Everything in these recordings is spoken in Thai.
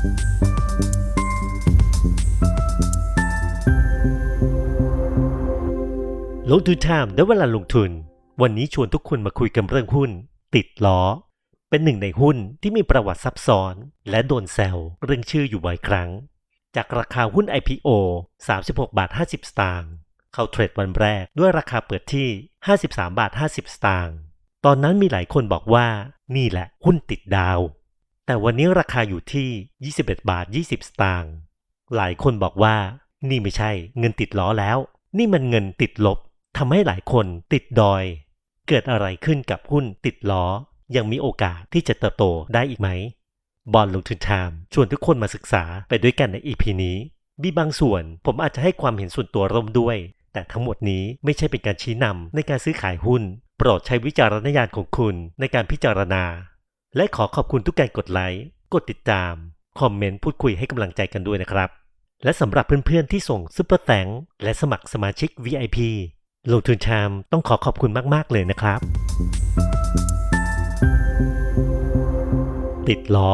ลงทุนไทม์ได้เวลาลงทุน วันนี้ชวนทุกคนมาคุยกันเรื่องหุ้น ติดล้อ เป็นหนึ่งในหุ้นที่มีประวัติซับซ้อน และโดนแซวเรื่องชื่ออยู่บ่อยครั้ง จากราคาหุ้น IPO 36 บาท 50 สตางค์เข้าเทรดวันแรกด้วยราคาเปิดที่ 53 บาท 50 สตางค์ตอนนั้นมีหลายคนบอกว่านี่แหละหุ้นติดดาว แต่วันนี้ราคาอยู่ที่ 21 บาท 20 สตางค์หลายคนบอกว่า นี่ไม่ใช่เงินติดล้อแล้ว นี่มันเงินติดลบทำให้หลายคนติดดอย เกิดอะไรขึ้นกับหุ้นติดล้อ ยังมีโอกาสที่จะเติบโตได้อีกไหมบอลลงทุนไทม์ชวนทุกคนมาศึกษาไปด้วยกันใน EP นี้มีบางส่วนผมอาจจะให้ความเห็นส่วนตัวร่วมด้วย แต่ทั้งหมดนี้ไม่ใช่เป็นการชี้นำในการซื้อขายหุ้น โปรดใช้วิจารณญาณของคุณในการพิจารณา และขอขอบคุณทุกการกดไลค์ กดติดตาม คอมเมนต์ พูดคุยให้กำลังใจกันด้วยนะครับ และสำหรับเพื่อนๆที่ส่งซุปเปอร์แตงและสมัครสมาชิก VIP ลงทุนชามต้องขอขอบคุณมากๆเลยนะครับ ติดล้อ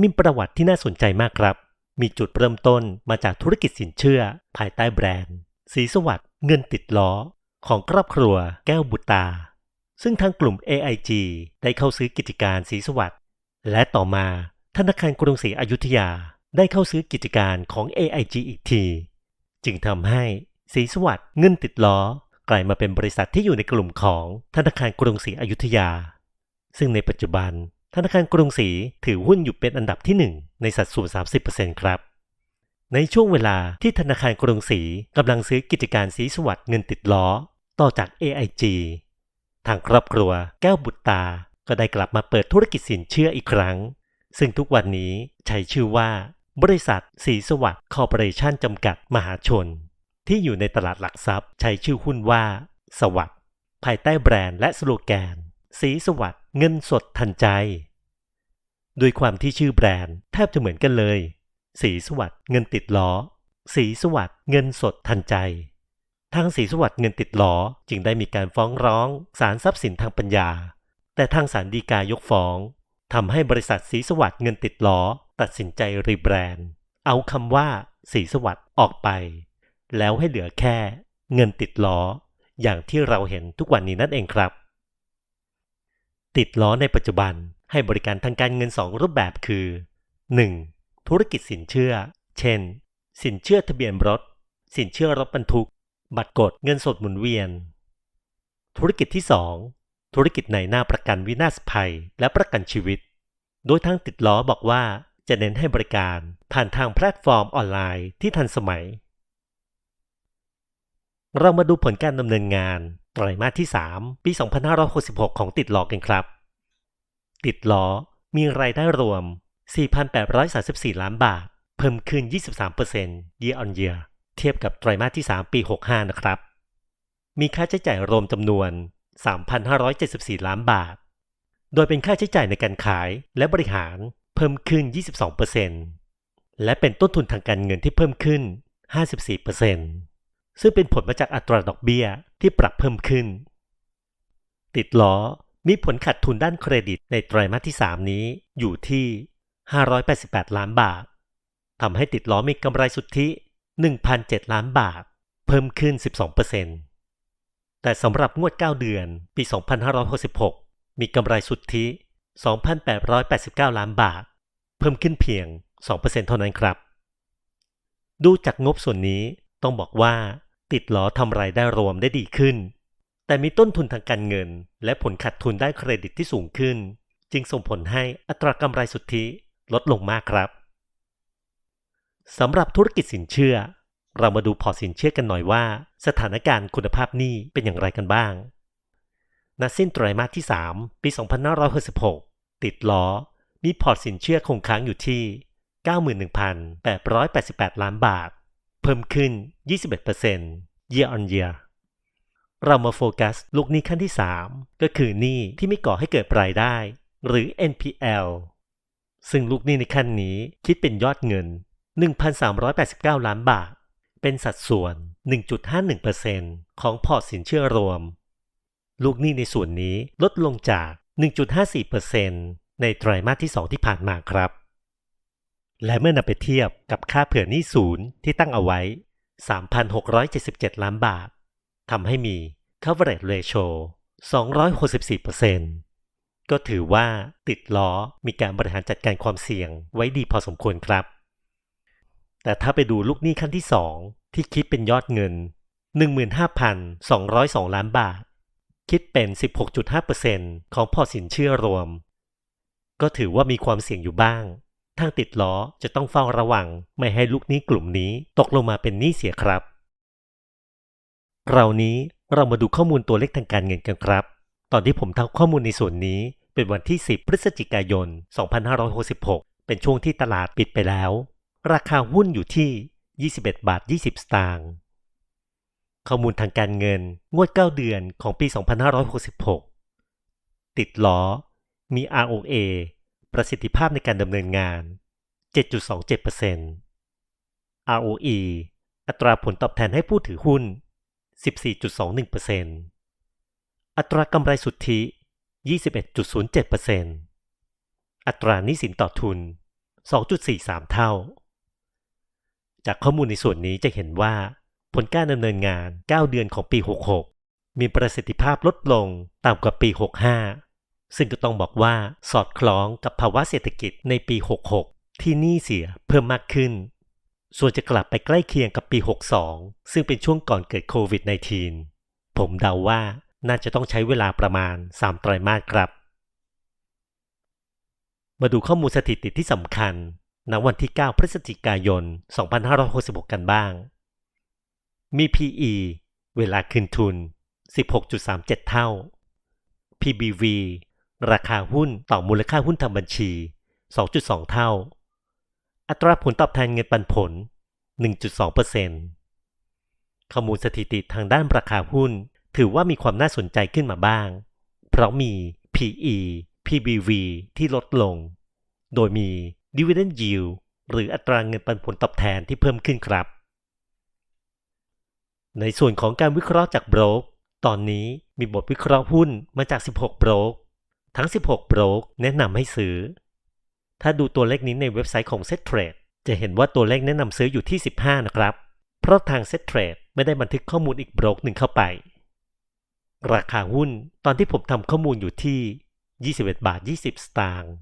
มีประวัติที่น่าสนใจมากครับ มีจุดเริ่มต้นมาจากธุรกิจสินเชื่อ ภายใต้แบรนด์ สีสวัสด์เงินติดล้อ ของครอบครัวแก้วบุตตา ซึ่งทางกลุ่ม AIG ได้เข้าซื้อกิจการสีสวัสด์และต่อมาธนาคารกรุงศรีอยุธยาได้เข้าซื้อกิจการของ AIG อีกที จึงทำให้สีสวัสด์เงินติดล้อกลายมาเป็นบริษัทที่อยู่ในกลุ่มของธนาคารกรุงศรีอยุธยา ซึ่งในปัจจุบันธนาคารกรุงศรีถือหุ้นอยู่เป็นอันดับที่ 1 ในสัดส่วน 30%ครับ ในช่วงเวลาที่ธนาคารกรุงศรีกำลังซื้อกิจการสีสวัสด์เงินติดล้อ ต่อจาก AIG ทางครอบครัวแก้วบุตรตา ก็ได้กลับมาเปิดธุรกิจสินเชื่ออีกครั้ง ซึ่งทุกวันนี้ใช้ชื่อว่า บริษัทสีสวัสด์คอร์ปอเรชั่นจำกัดมหาชน ที่อยู่ในตลาดหลักทรัพย์ ใช้ชื่อหุ้นว่า สวัสด์ภายใต้แบรนด์และสโลแกน สีสวัสด์เงินสดทันใจโดยความที่ชื่อแบรนด์แทบจะเหมือนกันเลย สีสวัสด์เงินติดล้อ สีสวัสด์เงินสดทันใจ ทางสีสวัสด์เงินติดล้อจึงได้มีการฟ้องร้องศาลทรัพย์สินทางปัญญา แต่ทางศาลฎีกายกฟ้องทำให้บริษัทสีสวัสด์เงินติดล้อตัดสินใจรีแบรนด์ เอาคำว่าสีสวัสด์ออกไป แล้วให้เหลือแค่เงินติดล้อ อย่างที่เราเห็นทุกวันนี้นั่นเองครับ ติดล้อในปัจจุบันให้บริการทางการเงิน 2 รูปแบบคือ 1. ธุรกิจสินเชื่อ เช่น สินเชื่อทะเบียนรถ สินเชื่อรถบรรทุก บัตรกดเงินสดหมุนเวียน ธุรกิจที่ 2 ธุรกิจในหน้าประกันวินาศภัยและประกันชีวิต โดยทางติดล้อบอกว่าจะเน้นให้บริการผ่านทางแพลตฟอร์มออนไลน์ที่ทันสมัย เรามาดูผลการดำเนินงานไตรมาสที่ 3 ปี 2566 ของติดล้อกันครับ ติดล้อมีรายได้รวม 4,834 ล้านบาท เพิ่มขึ้น 23% year on year เทียบกับไตรมาสที่ 3 ปี 65 นะครับ มีค่าใช้จ่ายรวมจำนวน 3,574 ล้านบาท โดยเป็นค่าใช้จ่ายในการขายและบริหารเพิ่มขึ้น 22%และเป็นต้นทุนทางการเงินที่เพิ่มขึ้น 54%ซึ่งเป็นผลมาจากอัตราดอกเบี้ยที่ปรับเพิ่มขึ้น ติดล้อมีผลขาดทุนด้านเครดิตในไตรมาสที่ 3 นี้อยู่ที่ 588 ล้านบาททำให้ติดล้อมีกำไรสุทธิ 1,007 ล้านบาท เพิ่มขึ้น 12%แต่สำหรับงวด 9 เดือนปี 2566 มีกำไรสุทธิ 2,889 ล้านบาท เพิ่มขึ้นเพียง 2%เท่านั้นครับ ดูจากงบส่วนนี้ต้องบอกว่า ติดล้อทำรายได้รวมได้ดีขึ้น แต่มีต้นทุนทางการเงิน และผลขาดทุนได้เครดิตที่สูงขึ้น จึงส่งผลให้อัตรากำไรสุทธิลดลงมากครับ สำหรับธุรกิจสินเชื่อ เรามาดูพอสินเชื่อกันหน่อยว่า สถานการณ์คุณภาพหนี้เป็นอย่างไรกันบ้างณสิ้นไตรมาสที่ 3 ปี 2566 ติดล้อ มีพอร์ตสินเชื่อคงค้างอยู่ที่ 91,888 ล้านบาท เพิ่มขึ้น 21% year on year เรามาโฟกัสลูกหนี้ขั้นที่ 3 ก็คือหนี้ที่ไม่ก่อให้เกิดรายได้ หรือ NPL ซึ่งลูกหนี้ในขั้นนี้คิดเป็นยอดเงิน 1,389 ล้านบาท เป็นสัดส่วน 1.51%ของพอร์ตสินเชื่อรวม ลูกหนี้ในส่วนนี้ลดลงจาก 1.54%ในไตรมาสที่ 2 ที่ผ่านมาครับ และเมื่อนำไปเทียบกับค่าเผื่อหนี้ศูนย์ที่ตั้งเอาไว้ 3,677 ล้านบาททำให้มี coverage ratio 264%ก็ถือว่าติดล้อมีการบริหารจัดการความเสี่ยงไว้ดีพอสมควรครับ แต่ถ้าไปดูลูกหนี้ขั้นที่ 2 ที่คิดเป็นยอดเงิน 15,202 ล้านบาท คิดเป็น 16.5%ของพอร์ตสินเชื่อรวม ก็ถือว่ามีความเสี่ยงอยู่บ้าง ทางติดล้อจะต้องเฝ้าระวังไม่ให้ลูกหนี้กลุ่มนี้ตกลงมาเป็นหนี้เสียครับคราวนี้เรามาดูข้อมูลตัวเลขทางการเงินกันครับ ตอนที่ผมทำข้อมูลในส่วนนี้เป็นวันที่ 10 พฤศจิกายน 2566 เป็นช่วงที่ตลาดปิดไปแล้ว ราคาหุ้นอยู่ที่ 21 บาท 20 สตางค์ข้อมูลทางการเงินงวด 9 เดือนของปี 2566 ติดล้อ มี ROA ประสิทธิภาพในการดำเนินงาน 7.27% ROE อัตราผลตอบแทนให้ผู้ถือหุ้น 14.21%อัตรากำไรสุทธิ 21.07%อัตราหนี้สินต่อทุน 2.43 เท่า จากข้อมูลในส่วนนี้จะเห็นว่า ผลการดำเนินงาน 9 เดือนของปี 66 มีประสิทธิภาพลดลงต่ำกว่าปี 65 ซึ่งก็ต้องบอกว่าสอดคล้องกับภาวะเศรษฐกิจในปี 66 ที่หนี้เสียเพิ่มมากขึ้น ส่วนจะกลับไปใกล้เคียงกับปี 62 ซึ่งเป็นช่วงก่อนเกิดโควิด -19 ผมเดาว่าน่าจะต้องใช้เวลาประมาณ 3 ไตรมาสครับ มาดูข้อมูลสถิติที่สำคัญ ณวันที่ 9 พฤศจิกายน 2566 กันบ้าง มี PE เวลาคืนทุน 16.37 เท่า PBV ราคาหุ้นต่อมูลค่าหุ้นทางบัญชี 2.2 เท่า อัตราผลตอบแทนเงินปันผล 1.2%ข้อมูลสถิติทางด้านราคาหุ้น ถือว่ามีความน่าสนใจขึ้นมาบ้าง เพราะมี PE PBV ที่ลดลง โดยมี Dividend Yield หรืออัตราเงินปันผลตอบแทนที่เพิ่มขึ้นครับ ในส่วนของการวิเคราะห์จากโบรกตอนนี้มีบทวิเคราะห์หุ้นมาจาก 16 โบรกทั้ง 16 โบรกแนะนำให้ซื้อ ถ้าดูตัวเลขนี้ในเว็บไซต์ของ Set Trade จะเห็นว่าตัวเลขแนะนำซื้ออยู่ที่ 15 นะครับ เพราะทาง Set Trade ไม่ได้บันทึกข้อมูลอีกโบรกหนึ่งเข้าไป ราคาหุ้นตอนที่ผมทำข้อมูลอยู่ที่ 21 บาท 20 สตางค์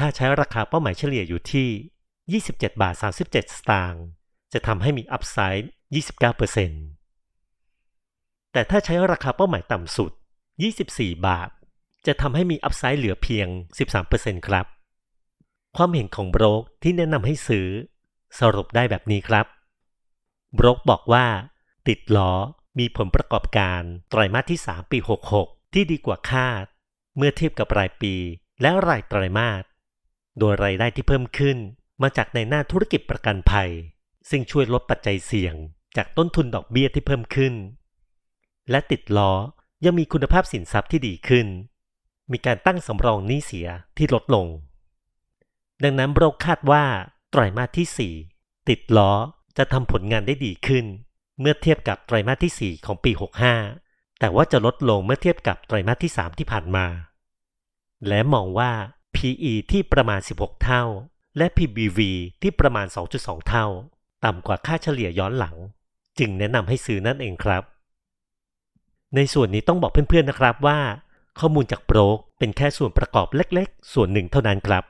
ถ้าใช้ราคาเป้าหมายเฉลี่ยอยู่ที่ 27 บาท 37 สตางค์จะทำให้มีอัพไซด์29%แต่ถ้าใช้ราคาเป้าหมายต่ำสุด 24 บาท จะทำให้มีอัพไซด์เหลือเพียง 13%ครับ ความเห็นของโบรกที่แนะนำให้ซื้อ สรุปได้แบบนี้ครับ โบรกบอกว่า ติดล้อมีผลประกอบการไตรมาสที่ 3 ปี 66 ที่ดีกว่าคาด เมื่อเทียบกับรายปีและรายไตรมาส โดยรายได้ที่เพิ่มขึ้น มาจากในหน้าธุรกิจประกันภัย ซึ่งช่วยลดปัจจัยเสี่ยง จากต้นทุนดอกเบี้ยที่เพิ่มขึ้น และติดล้อยังมีคุณภาพสินทรัพย์ที่ดีขึ้น มีการตั้งสำรองหนี้เสียที่ลดลง ดังนั้นโรกคาดว่าไตรมาสที่ 4 ติดล้อจะทำผลงานได้ดีขึ้น เมื่อเทียบกับไตรมาสที่ 4 ของปี 65 แต่ว่าจะลดลงเมื่อเทียบกับไตรมาสที่ 3 ที่ผ่านมา และมองว่า PE ที่ประมาณ 16 เท่า และ PBV ที่ประมาณ 2.2 เท่า ต่ำกว่าค่าเฉลี่ยย้อนหลัง จึงแนะนำให้ซื้อนั่นเองครับ ในส่วนนี้ต้องบอกเพื่อนๆนะครับว่า ข้อมูลจากโบรกเป็นแค่ส่วนประกอบเล็กๆ ส่วนหนึ่งเท่านั้นครับ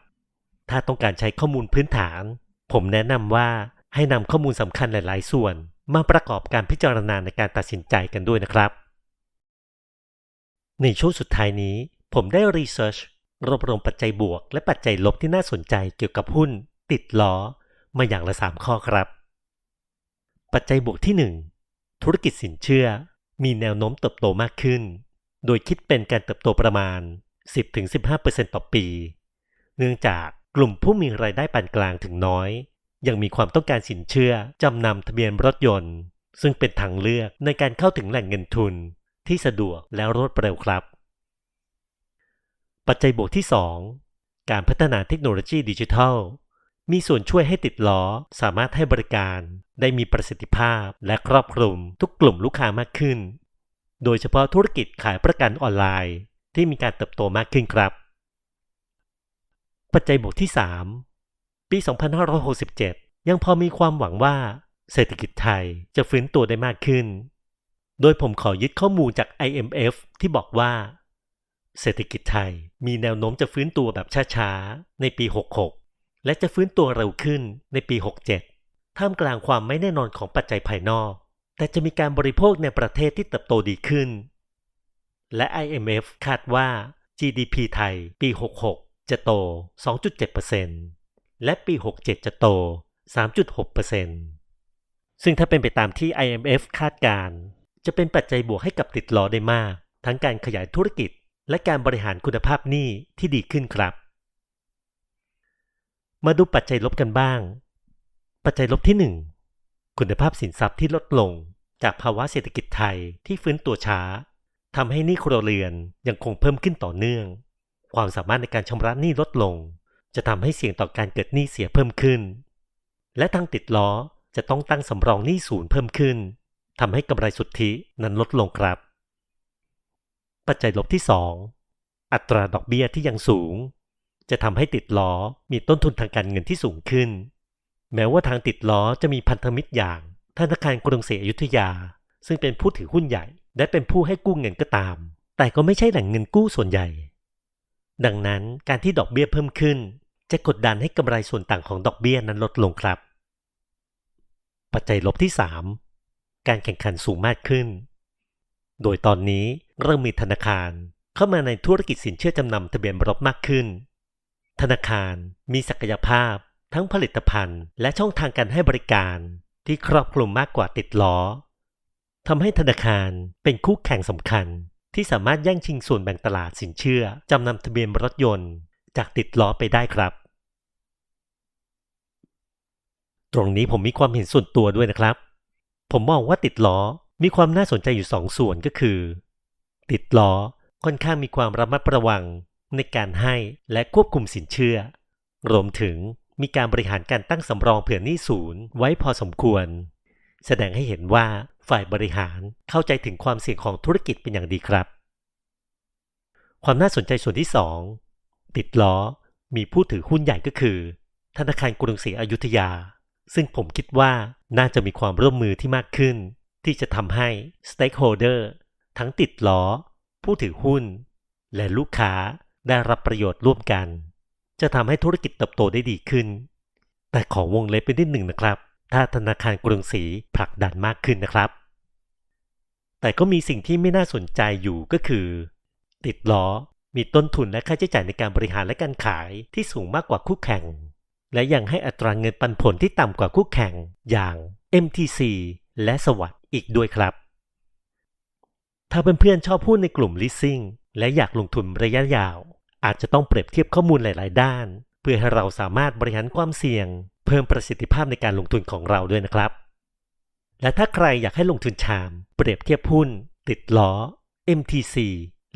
ถ้าต้องการใช้ข้อมูลพื้นฐาน ผมแนะนำว่าให้นำข้อมูลสำคัญหลาย ๆ ส่วนมาประกอบการพิจารณาในการตัดสินใจกันด้วยนะครับ ในช่วงสุดท้ายนี้ผมได้รีเสิร์ช รวบรวมปัจจัยบวก และปัจจัยลบที่น่าสนใจเกี่ยวกับหุ้น ติดล้อ มาอย่างละ 3 ข้อครับ ปัจจัยบวกที่ 1 ธุรกิจสินเชื่อ มีแนวโน้มเติบโตมากขึ้น โดยคิดเป็นการเติบโตประมาณ 10-15%ต่อปี เนื่องจากกลุ่มผู้มีรายได้ปานกลางถึงน้อย ยังมีความต้องการสินเชื่อจำนำทะเบียนรถยนต์ ซึ่งเป็นทางเลือกในการเข้าถึงแหล่งเงินทุนที่สะดวกและรวดเร็วครับ ปัจจัยบวกที่ 2 การพัฒนาเทคโนโลยีดิจิทัล มีส่วนช่วยให้ติดล้อสามารถให้บริการ ได้มีประสิทธิภาพและครอบคลุมทุกกลุ่มลูกค้ามากขึ้น โดยเฉพาะธุรกิจขายประกันออนไลน์ ที่มีการเติบโตมากขึ้นครับ ปัจจัยบวกที่ 3 ปี 2567 ยังพอมีความหวังว่า เศรษฐกิจไทยจะฟื้นตัวได้มากขึ้น โดยผมขอยึดข้อมูลจาก IMF ที่บอกว่า เศรษฐกิจไทยมีแนวโน้มจะฟื้นตัวแบบช้าๆ ในปี 66 และจะฟื้นตัวเร็วขึ้นในปี 67 ท่ามกลางความไม่แน่นอนของปัจจัยภายนอก แต่จะมีการบริโภคในประเทศที่เติบโตดีขึ้น และ IMF คาดว่า GDP ไทยปี 66 จะโต 2.7%และปี 67 จะโต 3.6%ซึ่งถ้าเป็นไปตามที่ IMF คาดการณ์จะเป็นปัจจัยบวกให้กับติดล้อได้มาก ทั้งการขยายธุรกิจ และการบริหารคุณภาพหนี้ที่ดีขึ้นครับ มาดูปัจจัยลบกันบ้าง ปัจจัยลบที่ 1 คุณภาพสินทรัพย์ที่ลดลง จากภาวะเศรษฐกิจไทยที่ฟื้นตัวช้าทำให้หนี้ครัวเรือนยังคงเพิ่มขึ้นต่อเนื่อง ความสามารถในการชำระหนี้ลดลง จะทำให้เสี่ยงต่อการเกิดหนี้เสียเพิ่มขึ้น และทางติดล้อจะต้องตั้งสำรองหนี้ศูนย์เพิ่มขึ้นทำให้กำไรสุทธินั้นลดลงครับ ปัจจัยลบที่ 2 อัตราดอกเบี้ยที่ยังสูง จะทำให้ติดล้อมีต้นทุนทางการเงินที่สูงขึ้น แม้ว่าทางติดล้อจะมีพันธมิตรอย่างธนาคารกรุงศรีอยุธยา ซึ่งเป็นผู้ถือหุ้นใหญ่และเป็นผู้ให้กู้เงินก็ตาม แต่ก็ไม่ใช่แหล่งเงินกู้ส่วนใหญ่ ดังนั้นการที่ดอกเบี้ยเพิ่มขึ้น จะกดดันให้กำไรส่วนต่างของดอกเบี้ยนั้นลดลงครับ ปัจจัยลบที่ 3 การแข่งขันสูงมากขึ้น โดยตอนนี้ เริ่มมีธนาคารเข้ามาในธุรกิจสินเชื่อจำนำทะเบียนรถมากขึ้น ธนาคารมีศักยภาพทั้งผลิตภัณฑ์ และช่องทางการให้บริการที่ครอบคลุมมากกว่าติดล้อทำให้ธนาคารเป็นคู่แข่งสำคัญ ที่สามารถแย่งชิงส่วนแบ่งตลาดสินเชื่อจำนำทะเบียนรถยนต์ จากติดล้อไปได้ครับ ตรงนี้ผมมีความเห็นส่วนตัวด้วยนะครับ ผมมองว่าติดล้อมีความน่าสนใจอยู่สองส่วนก็คือ ติดล้อค่อนข้างมีความระมัดระวังในการให้และควบคุมสินเชื่อ รวมถึงมีการบริหารการตั้งสำรองเผื่อหนี้ศูนย์ไว้พอสมควร แสดงให้เห็นว่าฝ่ายบริหารเข้าใจถึงความเสี่ยงของธุรกิจเป็นอย่างดีครับ ความน่าสนใจส่วนที่ 2 ติดล้อมีผู้ถือหุ้นใหญ่ก็คือ ธนาคารกรุงศรีอยุธยา ซึ่งผมคิดว่าน่าจะมีความร่วมมือที่มากขึ้น ที่จะทำให้ stakeholder ทั้งติดล้อ ผู้ถือหุ้น และลูกค้าได้รับประโยชน์ร่วมกัน จะทำให้ธุรกิจเติบโตได้ดีขึ้น แต่ของวงเล็บไปนิดหนึ่งนะครับ ถ้าธนาคารกรุงศรีผลักดันมากขึ้นนะครับ แต่ก็มีสิ่งที่ไม่น่าสนใจอยู่ก็คือ ติดล้อมีต้นทุนและค่าใช้จ่ายในการบริหารและการขายที่สูงมากกว่าคู่แข่ง และยังให้อัตราเงินปันผลที่ต่ำกว่าคู่แข่งอย่าง MTC และสวัสด์อีกด้วยครับ ถ้าเพื่อนๆชอบหุ้นในกลุ่ม leasing และอยากลงทุนระยะยาว อาจจะต้องเปรียบเทียบข้อมูลหลาย ๆ ด้าน เพื่อให้เราสามารถบริหารความเสี่ยง เพิ่มประสิทธิภาพในการลงทุนของเราด้วยนะครับ และถ้าใครอยากให้ลงทุนชาม เปรียบเทียบหุ้น ติดล้อ MTC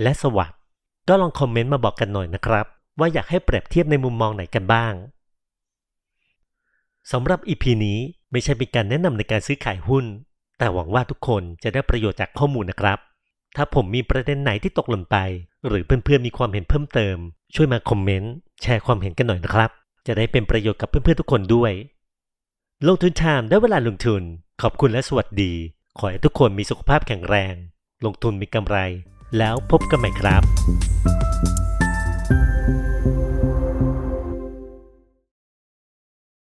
และสวัสด์ก็ลองคอมเมนต์มาบอกกันหน่อยนะครับ ว่าอยากให้เปรียบเทียบในมุมมองไหนกันบ้างสำหรับ EP นี้ไม่ใช่เป็นการแนะนำในการซื้อขายหุ้น แต่หวังว่าทุกคนจะได้ประโยชน์จากข้อมูลนะครับ ถ้าผมมีประเด็นไหนที่ตกหล่นไป หรือเพื่อนๆมีความเห็นเพิ่มเติม ช่วยมาคอมเมนต์แชร์ความเห็นกันหน่อยนะครับ จะได้เป็นประโยชน์กับเพื่อนๆทุกคนด้วย ลงทุนชามได้เวลาลงทุน ขอบคุณและสวัสดี ขอให้ทุกคนมีสุขภาพแข็งแรง ลงทุนมีกำไร แล้วพบกันใหม่ครับ